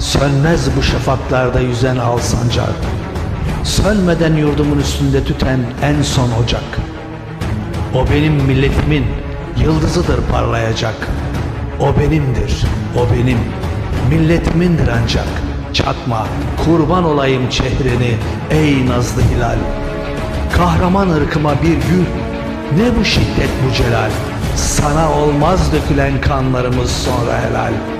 Sönmez bu şafaklarda yüzen al sancak Sönmeden yurdumun üstünde tüten en son ocak. O benim milletimin yıldızıdır parlayacak. O benimdir, o benim Milletimindir ancak. Çakma, kurban olayım çehrini Ey nazlı hilal. Kahraman ırkıma bir gül Ne bu şiddet bu celal? Sana olmaz dökülen kanlarımız sonra helal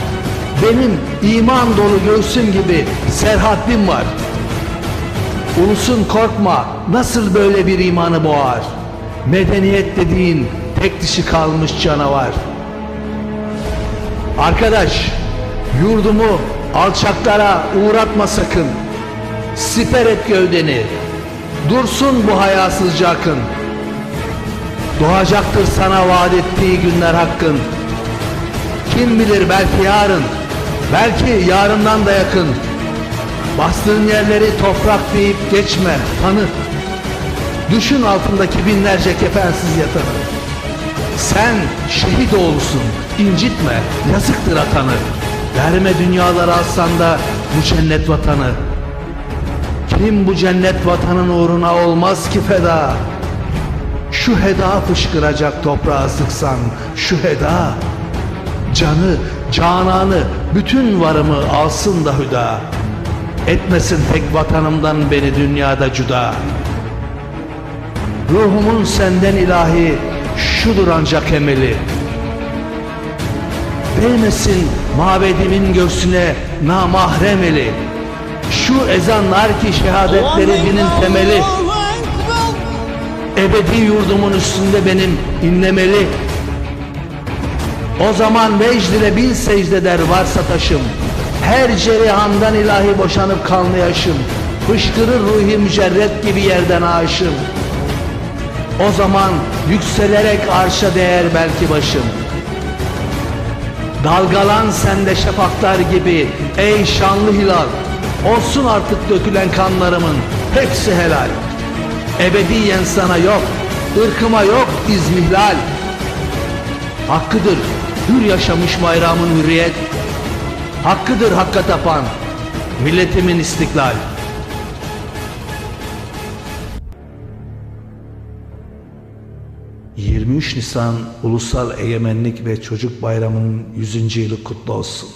Benim iman dolu göğsüm gibi serhatlim var. Ulusun korkma nasıl böyle bir imanı boğar? Medeniyet dediğin tek dişi kalmış canavar. Arkadaş yurdumu alçaklara uğratma sakın. Siper et gövdeni. Dursun bu hayasızca akın. Doğacaktır sana vaat ettiği günler hakkın. Kim bilir belki yarın Belki yarından da yakın. Bastığın yerleri toprak deyip geçme tanı. Düşün altındaki binlerce kefensiz yatanı. Sen şehit oğlusun incitme yazıktır atanı Verme dünyaları alsan da bu cennet vatanı. Kim bu cennet vatanın uğruna olmaz ki feda? Şu heda fışkıracak toprağa sıksan Şu heda. Canı, cananı, bütün varımı alsın da hüda. Etmesin tek vatanımdan beni dünyada cüda. Ruhumun senden ilahi şudur ancak emeli. Değmesin mabedimin göğsüne namahrem eli. Şu ezanlar ki şehadetleri dinin temeli. Ebedi yurdumun üstünde benim inlemeli O zaman vecd ile bin secde der varsa taşım Her cerehandan ilahi boşanıp kanlı yaşım Fışkırır ruhi mücerret gibi yerden aşım. O zaman yükselerek arşa değer belki başım. Dalgalan sende şafaklar gibi ey şanlı hilal Olsun artık dökülen kanlarımın hepsi helal. Ebediyen sana yok, ırkıma yok izmihlal. Hakkıdır hür yaşamış bayramın hürriyet Hakkıdır hakka tapan milletimin istiklal 23 Nisan Ulusal Egemenlik ve Çocuk Bayramı'nın 100. yılı kutlu olsun.